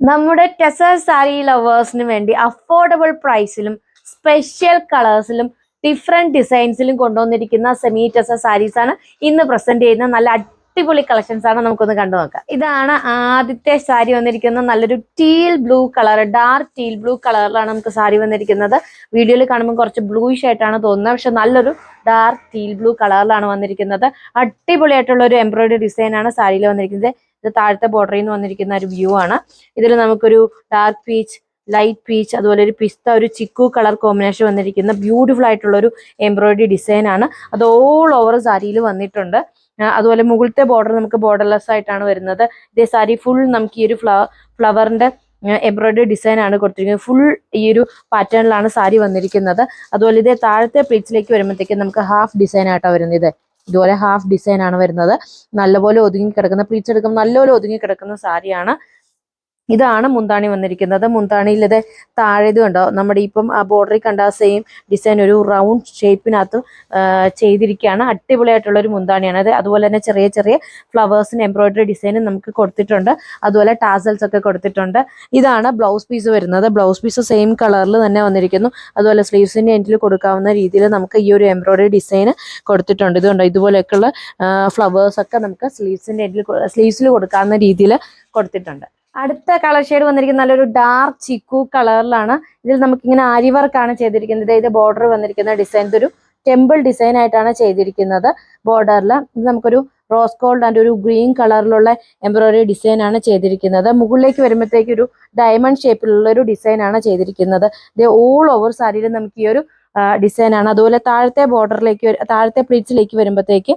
നമ്മുടെ ടെസർ സാരി ലവേഴ്സിന് വേണ്ടി അഫോർഡബിൾ പ്രൈസിലും സ്പെഷ്യൽ കളേഴ്സിലും ഡിഫറെന്റ് ഡിസൈൻസിലും കൊണ്ടുവന്നിരിക്കുന്ന സെമി ടെസർ സാരീസ് ആണ് ഇന്ന് പ്രസന്റ് ചെയ്യുന്ന നല്ല അടിപൊളി കളക്ഷൻസ് ആണ് നമുക്കൊന്ന് കണ്ടു നോക്കാം. ഇതാണ് ആദ്യത്തെ സാരി വന്നിരിക്കുന്ന നല്ലൊരു teal blue colour dark teal blue കളറിലാണ് നമുക്ക് സാരി വന്നിരിക്കുന്നത്. വീഡിയോയിൽ കാണുമ്പോൾ കുറച്ച് ബ്ലൂയിഷ് ആയിട്ടാണ് തോന്നുന്നത്. പക്ഷെ നല്ലൊരു ഡാർക്ക് ടീൽ ബ്ലൂ കളറിലാണ് വന്നിരിക്കുന്നത്. അടിപൊളിയായിട്ടുള്ള ഒരു എംബ്രോയിഡറി ഡിസൈൻ ആണ് സാരിയിൽ വന്നിരിക്കുന്നത്. ഇത് താഴത്തെ ബോർഡറിൽ നിന്ന് വന്നിരിക്കുന്ന ഒരു വ്യൂ ആണ്. ഇതിൽ നമുക്കൊരു ഡാർക്ക് പീച്ച് ലൈറ്റ് പീച്ച് അതുപോലെ ഒരു പിസ്ത ഒരു ചിക്കു കളർ കോമ്പിനേഷൻ വന്നിരിക്കുന്ന ബ്യൂട്ടിഫുൾ ആയിട്ടുള്ള ഒരു എംബ്രോയിഡറി ഡിസൈൻ ആണ്. അത് ഓൾ ഓവർ സാരിയിൽ വന്നിട്ടുണ്ട്. അതുപോലെ മുകളിലത്തെ ബോർഡർ നമുക്ക് ബോർഡർലെസ് ആയിട്ടാണ് വരുന്നത്. ഇതേ സാരി ഫുൾ നമുക്ക് ഈ ഒരു ഫ്ലവർ ഫ്ലവറിന്റെ എംബ്രോയിഡറി ഡിസൈൻ ആണ് കൊടുത്തിരിക്കുന്നത്. ഫുൾ ഈ ഒരു പാറ്റേണിലാണ് സാരി വന്നിരിക്കുന്നത്. അതുപോലെ ഇതേ താഴത്തെ പ്ലീറ്റ്സിലേക്ക് വരുമ്പോഴത്തേക്കും നമുക്ക് ഹാഫ് ഡിസൈൻ ആയിട്ടാണ് വരുന്നത്. ഇതുപോലെ ഹാഫ് ഡിസൈൻ ആണ് വരുന്നത്. നല്ലപോലെ ഒതുങ്ങി കിടക്കുന്ന പ്ലീറ്റ്സ് എടുക്കുമ്പോൾ നല്ലപോലെ ഒതുങ്ങി കിടക്കുന്ന സാരിയാണ് ഇതാണ് മുന്താണി വന്നിരിക്കുന്നത്. മുന്താണിയിൽ ഇത് താഴെ കണ്ടോ? നമ്മുടെ ഇപ്പം ആ ബോർഡറിൽ കണ്ട സെയിം ഡിസൈൻ ഒരു റൗണ്ട് ഷേപ്പിനകത്ത് ചെയ്തിരിക്കുകയാണ്. അടിപൊളിയായിട്ടുള്ള ഒരു മുന്താണിയാണ് അത്. അതുപോലെ തന്നെ ചെറിയ ചെറിയ ഫ്ലവേഴ്സിന് എംബ്രോയിഡറി ഡിസൈനും നമുക്ക് കൊടുത്തിട്ടുണ്ട്. അതുപോലെ ടാസൽസ് ഒക്കെ കൊടുത്തിട്ടുണ്ട്. ഇതാണ് ബ്ലൗസ് പീസ് വരുന്നത്. ബ്ലൗസ് പീസ് സെയിം കളറിൽ തന്നെ വന്നിരിക്കുന്നു. അതുപോലെ സ്ലീവ്സിന്റെ എൻഡിൽ കൊടുക്കാവുന്ന രീതിയിൽ നമുക്ക് ഈ ഒരു എംബ്രോയിഡറി ഡിസൈൻ കൊടുത്തിട്ടുണ്ട്. ഇതുകൊണ്ട് ഇതുപോലെയൊക്കെയുള്ള ഫ്ലവേഴ്സ് ഒക്കെ നമുക്ക് സ്ലീവ്സിന്റെ എൻഡിൽ സ്ലീവ്സിൽ കൊടുക്കാവുന്ന രീതിയിൽ കൊടുത്തിട്ടുണ്ട്. അടുത്ത കളർ ഷെയ്ഡ് വന്നിരിക്കുന്നത് നല്ലൊരു ഡാർക്ക് ചിക്കു കളറിലാണ് ഇതിൽ നമുക്ക് ഇങ്ങനെ ആരി വർക്കാണ് ചെയ്തിരിക്കുന്നത്. ഇത് ബോർഡർ വന്നിരിക്കുന്ന ഡിസൈൻ ഒരു ടെമ്പിൾ ഡിസൈൻ ആയിട്ടാണ് ചെയ്തിരിക്കുന്നത് ബോർഡറിൽ ഇത് നമുക്കൊരു റോസ് ഗോൾഡ് ആൻഡ് ഒരു ഗ്രീൻ കളറിലുള്ള എംബ്രോയിഡറി ഡിസൈൻ ആണ് ചെയ്തിരിക്കുന്നത്. മുകളിലേക്ക് വരുമ്പോഴത്തേക്ക് ഒരു ഡയമണ്ട് ഷേപ്പിലുള്ള ഒരു ഡിസൈൻ ആണ് ചെയ്തിരിക്കുന്നത്. ഇത് ഓൾ ഓവർ സാരിയിൽ നമുക്ക് ഈ ഒരു ഡിസൈൻ ആണ്. അതുപോലെ താഴത്തെ ബോർഡറിലേക്ക് താഴത്തെ പ്ലീറ്റ്സിലേക്ക് വരുമ്പോഴത്തേക്ക്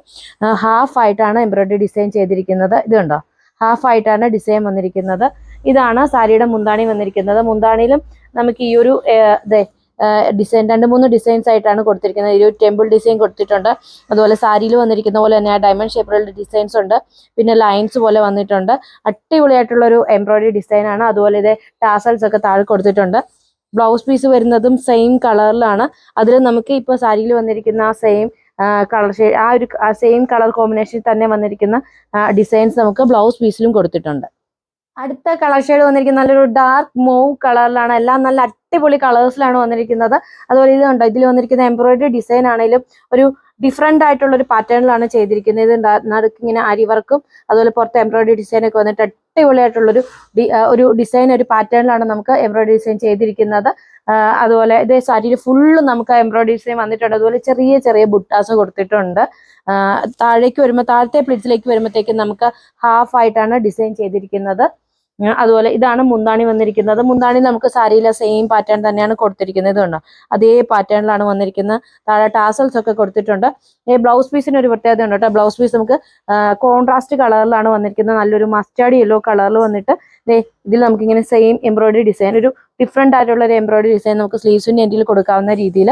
ഹാഫ് ആയിട്ടാണ് എംബ്രോയിഡറി ഡിസൈൻ ചെയ്തിരിക്കുന്നത്. ഇത് കണ്ടോ? ഹാഫ് ആയിട്ടാണ് ഡിസൈൻ വന്നിരിക്കുന്നത്. ഇതാണ് സാരിയുടെ മുന്താണി വന്നിരിക്കുന്നത്. മുന്താണിയിലും നമുക്ക് ഈ ഒരു ഡിസൈൻ രണ്ട് മൂന്ന് ഡിസൈൻസ് ആയിട്ടാണ് കൊടുത്തിരിക്കുന്നത്. ഒരു ടെമ്പിൾ ഡിസൈൻ കൊടുത്തിട്ടുണ്ട്. അതുപോലെ സാരിയിൽ വന്നിരിക്കുന്ന പോലെ തന്നെ ആ ഡയമണ്ട് ഷേപ്പിലുള്ള ഡിസൈൻസ് ഉണ്ട്. പിന്നെ ലൈൻസ് പോലെ വന്നിട്ടുണ്ട്. അടിപൊളിയായിട്ടുള്ള ഒരു എംബ്രോയിഡറി ഡിസൈൻ ആണ്. അതുപോലെ ഇത് ടാസൽസ് ഒക്കെ താഴെ കൊടുത്തിട്ടുണ്ട്. ബ്ലൗസ് പീസ് വരുന്നതും സെയിം കളറിലാണ് അതിൽ നമുക്ക് ഇപ്പോൾ സാരിയിൽ വന്നിരിക്കുന്ന ആ സെയിം കളർ ഷെയ്ഡ് ആ ഒരു സെയിം കളർ കോമ്പിനേഷനിൽ തന്നെ വന്നിരിക്കുന്ന ഡിസൈൻസ് നമുക്ക് ബ്ലൗസ് പീസിലും കൊടുത്തിട്ടുണ്ട്. അടുത്ത കളർ ഷെയ്ഡ് വന്നിരിക്കുന്ന നല്ലൊരു ഡാർക്ക് മൂവ് കളറിലാണ് എല്ലാം നല്ല അടിപൊളി കളേഴ്സിലാണ് വന്നിരിക്കുന്നത്. അതുപോലെ ഇത് ഇതിൽ വന്നിരിക്കുന്ന എംബ്രോയിഡറി ഡിസൈൻ ആണെങ്കിലും ഒരു ഡിഫറെന്റ് ആയിട്ടുള്ള ഒരു പാറ്റേണിലാണ് ചെയ്തിരിക്കുന്നത്. ഇത് നടുക്ക് ഇങ്ങനെ അരി വർക്കും അതുപോലെ പുറത്ത് എംബ്രോയിഡറി ഡിസൈൻ ഒക്കെ വന്നിട്ട് അടിപൊളിയായിട്ടുള്ളൊരു ഒരു ഡിസൈൻ ഒരു പാറ്റേണിലാണ് നമുക്ക് എംബ്രോയിഡറി ഡിസൈൻ ചെയ്തിരിക്കുന്നത്. അതുപോലെ ഇതേ സാരിയിൽ ഫുള്ള് നമുക്ക് എംബ്രോയിഡറി ഡിസൈൻ വന്നിട്ടുണ്ട്. അതുപോലെ ചെറിയ ചെറിയ ബുട്ടാസ് കൊടുത്തിട്ടുണ്ട്. താഴേക്ക് വരുമ്പോൾ താഴത്തെ പ്ലിറ്റ്സിലേക്ക് വരുമ്പോഴത്തേക്കും നമുക്ക് ഹാഫ് ആയിട്ടാണ് ഡിസൈൻ ചെയ്തിരിക്കുന്നത്. അതുപോലെ ഇതാണ് മുന്താണി വന്നിരിക്കുന്നത്. മുന്താണി നമുക്ക് സാരിയിലെ സെയിം പാറ്റേൺ തന്നെയാണ് കൊടുത്തിരിക്കുന്നത് ഇതുണ്ടോ അതേ പാറ്റേണിലാണ് വന്നിരിക്കുന്നത്. താഴെ ടാസൽസ് ഒക്കെ കൊടുത്തിട്ടുണ്ട്. ഈ ബ്ലൗസ് പീസിന് ഒരു പ്രത്യേകത ഉണ്ട് കേട്ടോ. ബ്ലൗസ് പീസ് നമുക്ക് കോൺട്രാസ്റ്റ് കളറിലാണ് വന്നിരിക്കുന്നത്. നല്ലൊരു മസ്റ്റാർഡ് യെല്ലോ കളറിൽ വന്നിട്ട് ഇതിൽ നമുക്ക് ഇങ്ങനെ സെയിം എംബ്രോയിഡറി ഡിസൈൻ ഒരു ഡിഫറെന്റ് ആയിട്ടുള്ള ഒരു എംബ്രോയിഡറി ഡിസൈൻ നമുക്ക് സ്ലീവ്സിന്റെ എൻഡിൽ കൊടുക്കാവുന്ന രീതിയിൽ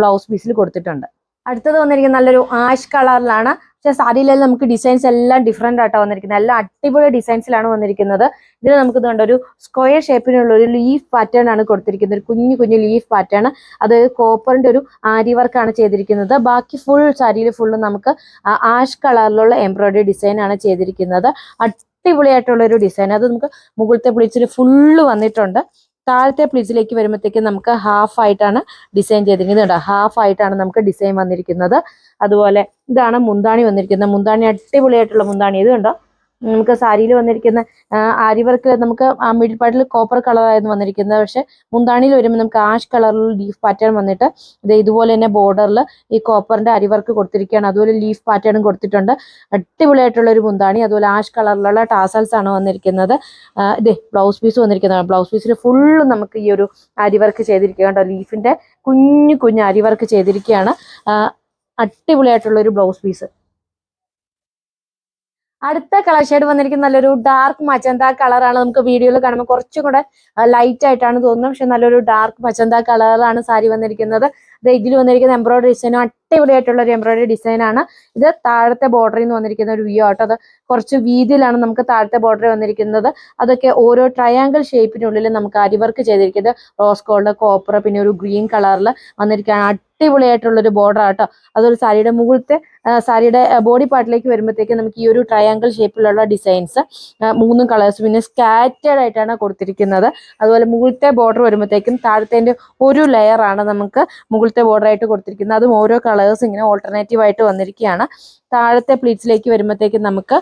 ബ്ലൗസ് പീസിൽ കൊടുത്തിട്ടുണ്ട്. അടുത്തത് വന്നിരിക്കുന്ന നല്ലൊരു ആഷ് കളറിലാണ് പക്ഷെ സാരിയിലെല്ലാം നമുക്ക് ഡിസൈൻസ് എല്ലാം ഡിഫറെന്റ് ആയിട്ടാണ് വന്നിരിക്കുന്നത്. എല്ലാം അടിപൊളി ഡിസൈൻസിലാണ് വന്നിരിക്കുന്നത്. ഇതിൽ നമുക്ക് ഇതുകൊണ്ട് ഒരു സ്ക്വയർ ഷേപ്പിനുള്ള ഒരു ലീഫ് പാറ്റേൺ ആണ് കൊടുത്തിരിക്കുന്നത്. ഒരു കുഞ്ഞു കുഞ്ഞു ലീഫ് പാറ്റേൺ അത് കോപ്പറിന്റെ ഒരു ആരി വർക്കാണ് ചെയ്തിരിക്കുന്നത്. ബാക്കി ഫുൾ സാരിയിൽ ഫുള്ള് നമുക്ക് ആഷ് കളറിലുള്ള എംബ്രോയിഡറി ഡിസൈൻ ആണ് ചെയ്തിരിക്കുന്നത്. അടിപൊളിയായിട്ടുള്ള ഒരു ഡിസൈൻ അത് നമുക്ക് മുകളിലത്തെ പ്ലീറ്റ്സിൽ ഫുള്ള് വന്നിട്ടുണ്ട്. താഴത്തെ പ്ലീറ്റ്സിലേക്ക് വരുമ്പോഴത്തേക്ക് നമുക്ക് ഹാഫ് ആയിട്ടാണ് ഡിസൈൻ ചെയ്തിരിക്കുന്നത്. ഹാഫ് ആയിട്ടാണ് നമുക്ക് ഡിസൈൻ വന്നിരിക്കുന്നത്. അതുപോലെ ഇതാണ് മുന്താണി വന്നിരിക്കുന്നത്. മുന്താണി അടിപൊളിയായിട്ടുള്ള മുന്താണി. ഇത് കണ്ടോ? നമുക്ക് സാരിയിൽ വന്നിരിക്കുന്ന ആരി വർക്കിൽ നമുക്ക് ആ മിഡിൽ പാർട്ടിൽ കോപ്പർ കളറായിരുന്നു വന്നിരിക്കുന്നത്. പക്ഷെ മുന്താണിയിൽ വരുമ്പോൾ നമുക്ക് ആഷ് കളറിൽ ലീഫ് പാറ്റേൺ വന്നിട്ട് ഇത് ഇതുപോലെ തന്നെ ബോർഡറിൽ ഈ കോപ്പറിന്റെ അരി വർക്ക് കൊടുത്തിരിക്കുകയാണ്. അതുപോലെ ലീഫ് പാറ്റേണും കൊടുത്തിട്ടുണ്ട്. അടിപൊളിയായിട്ടുള്ള ഒരു മുന്താണി. അതുപോലെ ആഷ് കളറിലുള്ള ടാസൽസ് ആണ് വന്നിരിക്കുന്നത്. ഇതേ ബ്ലൗസ് പീസ് വന്നിരിക്കുന്നത്. ബ്ലൗസ് പീസിൽ ഫുള്ള് നമുക്ക് ഈ ഒരു അരി വർക്ക് ചെയ്തിരിക്കുക കേട്ടോ ലീഫിന്റെ കുഞ്ഞു കുഞ്ഞു അരി വർക്ക് ചെയ്തിരിക്കുകയാണ്. അടിപൊളിയായിട്ടുള്ള ഒരു ബ്ലൗസ് പീസ് അടുത്ത കളർ ഷെയ്ഡ് വന്നിരിക്കുന്ന നല്ലൊരു ഡാർക്ക് മച്ചന്ത കളറാണ് നമുക്ക് വീഡിയോയിൽ കാണുമ്പോൾ കുറച്ചും കൂടെ ലൈറ്റ് ആയിട്ടാണ് തോന്നുന്നത്. പക്ഷെ നല്ലൊരു ഡാർക്ക് മച്ചന്ത കളറാണ് സാരി വന്നിരിക്കുന്നത്? ഇത് ഇതിൽ വന്നിരിക്കുന്ന എംബ്രോയിഡറി ഡിസൈനും അടിപൊളിയായിട്ടുള്ള ഒരു എംബ്രോയിഡറി ഡിസൈനാണ് ഇത് താഴത്തെ ബോർഡറിൽ നിന്ന് വന്നിരിക്കുന്ന ഒരു വ്യൂ ആട്ടോ. അത് കുറച്ച് വീതിയിലാണ് നമുക്ക് താഴത്തെ ബോർഡർ വന്നിരിക്കുന്നത്. അതൊക്കെ ഓരോ ട്രയാങ്കിൾ ഷേപ്പിനുള്ളിൽ നമുക്ക് അരിവർക്ക് ചെയ്തിരിക്കുന്നത്. റോസ് ഗോൾഡ് കോപ്പർ പിന്നെ ഒരു ഗ്രീൻ കളറിൽ വന്നിരിക്കുകയാണ്. അടിപൊളിയായിട്ടുള്ളൊരു ബോർഡർ ആട്ടോ അതൊരു സാരിയുടെ മുകളിലത്തെ സാരിയുടെ ബോഡി പാർട്ടിലേക്ക് വരുമ്പോഴത്തേക്ക് നമുക്ക് ഈ ഒരു ട്രയാങ്കിൾ ഷേപ്പിലുള്ള ഡിസൈൻസ് മൂന്ന് കളേഴ്സ് പിന്നെ സ്കാറ്റേഡ് ആയിട്ടാണ് കൊടുത്തിരിക്കുന്നത്. അതുപോലെ മുകളിലത്തെ ബോർഡർ വരുമ്പോഴത്തേക്കും താഴത്തേന്റെ ഒരു ലെയർ ആണ് നമുക്ക് മുകളിലത്തെ ബോർഡർ ആയിട്ട് കൊടുത്തിരിക്കുന്നത്. അതും ഓരോ കളേഴ്സ് ഇങ്ങനെ ഓൾട്ടർനേറ്റീവ് ആയിട്ട് വന്നിരിക്കുകയാണ്. താഴത്തെ പ്ലീറ്റ്സിലേക്ക് വരുമ്പോഴത്തേക്കും നമുക്ക്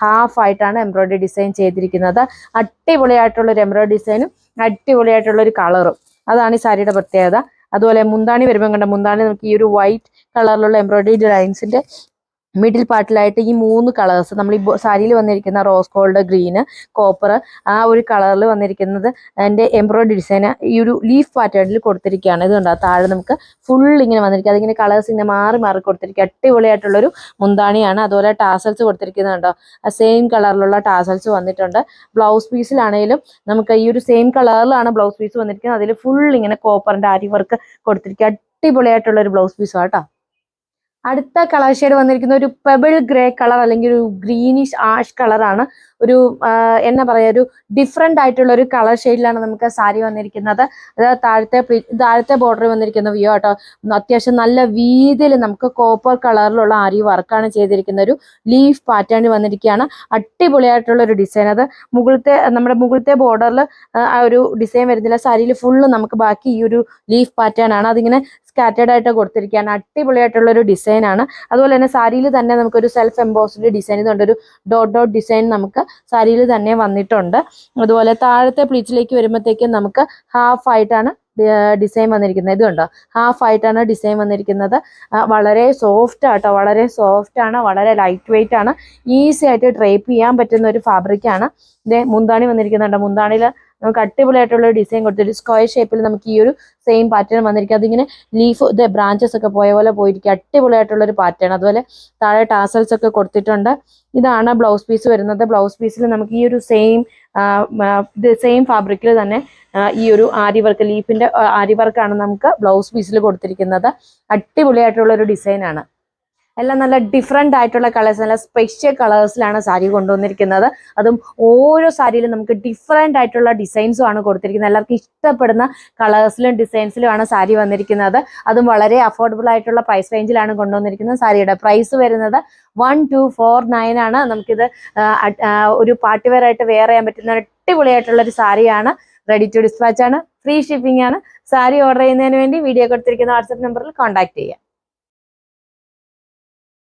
ഹാഫ് ആയിട്ടാണ് എംബ്രോയിഡറി ഡിസൈൻ ചെയ്തിരിക്കുന്നത്. അടിപൊളിയായിട്ടുള്ളൊരു എംബ്രോയിഡറി ഡിസൈനും അടിപൊളിയായിട്ടുള്ളൊരു കളറും അതാണ് ഈ സാരിയുടെ പ്രത്യേകത. അതുപോലെ മുന്താണി വരുമ്പോൾ കണ്ട മുന്താണി നമുക്ക് ഈ ഒരു വൈറ്റ് കളറിലുള്ള എംബ്രോയിഡറി ലൈൻസിന്റെ മിഡിൽ പാർട്ടിലായിട്ട് ഈ മൂന്ന് കളേഴ്സ് നമ്മൾ ഈ സാരിയിൽ വന്നിരിക്കുന്ന റോസ് ഗോൾഡ് ഗ്രീന് കോപ്പർ ആ ഒരു കളറിൽ വന്നിരിക്കുന്നത് എന്റെ എംബ്രോയിഡറി ഡിസൈൻ ഈ ഒരു ലീഫ് പാറ്റേണിൽ കൊടുത്തിരിക്കുകയാണ്. ഇതുകൊണ്ട് ആ താഴെ നമുക്ക് ഫുൾ ഇങ്ങനെ വന്നിരിക്കുക അതിങ്ങനെ കളേഴ്സ് ഇങ്ങനെ മാറി മാറി കൊടുത്തിരിക്കുക അടിപൊളിയായിട്ടുള്ളൊരു മുന്താണിയാണ്. അതുപോലെ ടാസൽസ് കൊടുത്തിരിക്കുന്നുണ്ടോ ആ സെയിം കളറിലുള്ള ടാസൽസ് വന്നിട്ടുണ്ട്. ബ്ലൗസ് പീസിലാണെങ്കിലും നമുക്ക് ഈ ഒരു സെയിം കളറിലാണ് ബ്ലൗസ് പീസ് വന്നിരിക്കുന്നത്. അതിൽ ഫുൾ ഇങ്ങനെ കോപ്പറിന്റെ ആരി വർക്ക് കൊടുത്തിരിക്കുക അടിപൊളിയായിട്ടുള്ള ഒരു ബ്ലൗസ് പീസാണ് കേട്ടോ. അടുത്ത കളർ ഷെയ്ഡ് വന്നിരിക്കുന്ന ഒരു പെബിൾ ഗ്രേ കളർ അല്ലെങ്കിൽ ഒരു ഗ്രീനിഷ് ആഷ് കളറാണ് ഒരു എന്നാ പറയുക ഒരു ഡിഫറെന്റ് ആയിട്ടുള്ള ഒരു കളർ ഷെയ്ഡിലാണ് നമുക്ക് സാരി വന്നിരിക്കുന്നത്. അത് താഴത്തെ താഴത്തെ ബോർഡർ വന്നിരിക്കുന്ന വ്യൂ ആട്ടോ. അത്യാവശ്യം നല്ല വീതിയിൽ നമുക്ക് കോപ്പർ കളറിലുള്ള ആരി വർക്കാണ് ചെയ്തിരിക്കുന്ന ഒരു ലീഫ് പാറ്റേൺ വന്നിരിക്കുകയാണ്. അടിപൊളിയായിട്ടുള്ള ഒരു ഡിസൈൻ അത് മുകളിലത്തെ നമ്മുടെ മുകളിലത്തെ ബോർഡറിൽ ആ ഒരു ഡിസൈൻ വരുന്നില്ല. സാരിയിൽ ഫുള്ള് നമുക്ക് ബാക്കി ഈ ഒരു ലീഫ് പാറ്റേൺ ആണ്. അതിങ്ങനെ സ്കാറ്റേഡ് ആയിട്ട് കൊടുത്തിരിക്കുകയാണ്. അടിപൊളിയായിട്ടുള്ള ഒരു ഡിസൈൻ ആണ്. അതുപോലെ തന്നെ സാരിയിൽ തന്നെ നമുക്കൊരു സെൽഫ് എംബോസ്ഡ് ഡിസൈൻ ഇതുണ്ട്. ഒരു ഡോട്ട് ഡോട്ട് ഡിസൈൻ നമുക്ക് സാരിയിൽ തന്നെ വന്നിട്ടുണ്ട്. അതുപോലെ താഴത്തെ പ്ലീറ്റിലേക്ക് വരുമ്പോഴത്തേക്കും നമുക്ക് ഹാഫ് ആയിട്ടാണ് ഡിസൈൻ വന്നിരിക്കുന്നത്. ഇതുണ്ടോ? ഹാഫ് ആയിട്ടാണ് ഡിസൈൻ വന്നിരിക്കുന്നത്. വളരെ സോഫ്റ്റ് ആട്ടോ വളരെ സോഫ്റ്റ് ആണ് വളരെ ലൈറ്റ് വെയിറ്റ് ആണ്. ഈസി ആയിട്ട് ഡ്രേപ്പ് ചെയ്യാൻ പറ്റുന്ന ഒരു ഫാബ്രിക്കാണ് ഇത് മുന്താണി വന്നിരിക്കുന്നുണ്ട്. മുന്താണിയിൽ നമുക്ക് അടിപൊളിയായിട്ടുള്ള ഡിസൈൻ കൊടുത്തിട്ട് സ്ക്വയർ ഷേപ്പിൽ നമുക്ക് ഈ ഒരു സെയിം പാറ്റേൺ വന്നിരിക്കും. അതിങ്ങനെ ലീഫ് ഇത് ബ്രാഞ്ചസ് ഒക്കെ പോയ പോലെ പോയിരിക്കും. അടിപൊളിയായിട്ടുള്ള ഒരു പാറ്റേൺ അതുപോലെ താഴെ ടാസൽസ് ഒക്കെ കൊടുത്തിട്ടുണ്ട്. ഇതാണ് ബ്ലൗസ് പീസ് വരുന്നത്. ബ്ലൗസ് പീസിൽ നമുക്ക് ഈ ഒരു സെയിം സെയിം ഫാബ്രിക്കിൽ തന്നെ ഈ ഒരു ആരി വർക്ക് ലീഫിന്റെ ആരി വർക്കാണ് നമുക്ക് ബ്ലൗസ് പീസിൽ കൊടുത്തിരിക്കുന്നത്. അടിപൊളിയായിട്ടുള്ള ഒരു ഡിസൈനാണ് എല്ലാം നല്ല ഡിഫറെന്റ് ആയിട്ടുള്ള കളേഴ്സ് നല്ല സ്പെഷ്യൽ കളേഴ്സിലാണ് സാരി കൊണ്ടുവന്നിരിക്കുന്നത്. അതും ഓരോ സാരിയിലും നമുക്ക് ഡിഫറെന്റ് ആയിട്ടുള്ള ഡിസൈൻസും ആണ് കൊടുത്തിരിക്കുന്നത്. എല്ലാവർക്കും ഇഷ്ടപ്പെടുന്ന കളേഴ്സിലും ഡിസൈൻസിലും ആണ് സാരി വന്നിരിക്കുന്നത്. അതും വളരെ അഫോർഡബിൾ ആയിട്ടുള്ള പ്രൈസ് റേഞ്ചിലാണ് കൊണ്ടുവന്നിരിക്കുന്നത് സാരിയുടെ. പ്രൈസ് വരുന്നത് വൺ ടു ഫോർ നയൻ ആണ്. നമുക്കിത് ഒരു പാർട്ടി വെയർ ആയിട്ട് വെയർ ചെയ്യാൻ പറ്റുന്ന അടിപൊളിയായിട്ടുള്ള ഒരു സാരിയാണ് റെഡി ടു ഡിസ്പാച്ച് ആണ്. ഫ്രീ ഷിപ്പിംഗ് ആണ്. സാരി ഓർഡർ ചെയ്യുന്നതിന് വേണ്ടി വീഡിയോ കൊടുത്തിരിക്കുന്ന വാട്സപ്പ് നമ്പറിൽ കോൺടാക്ട് ചെയ്യുക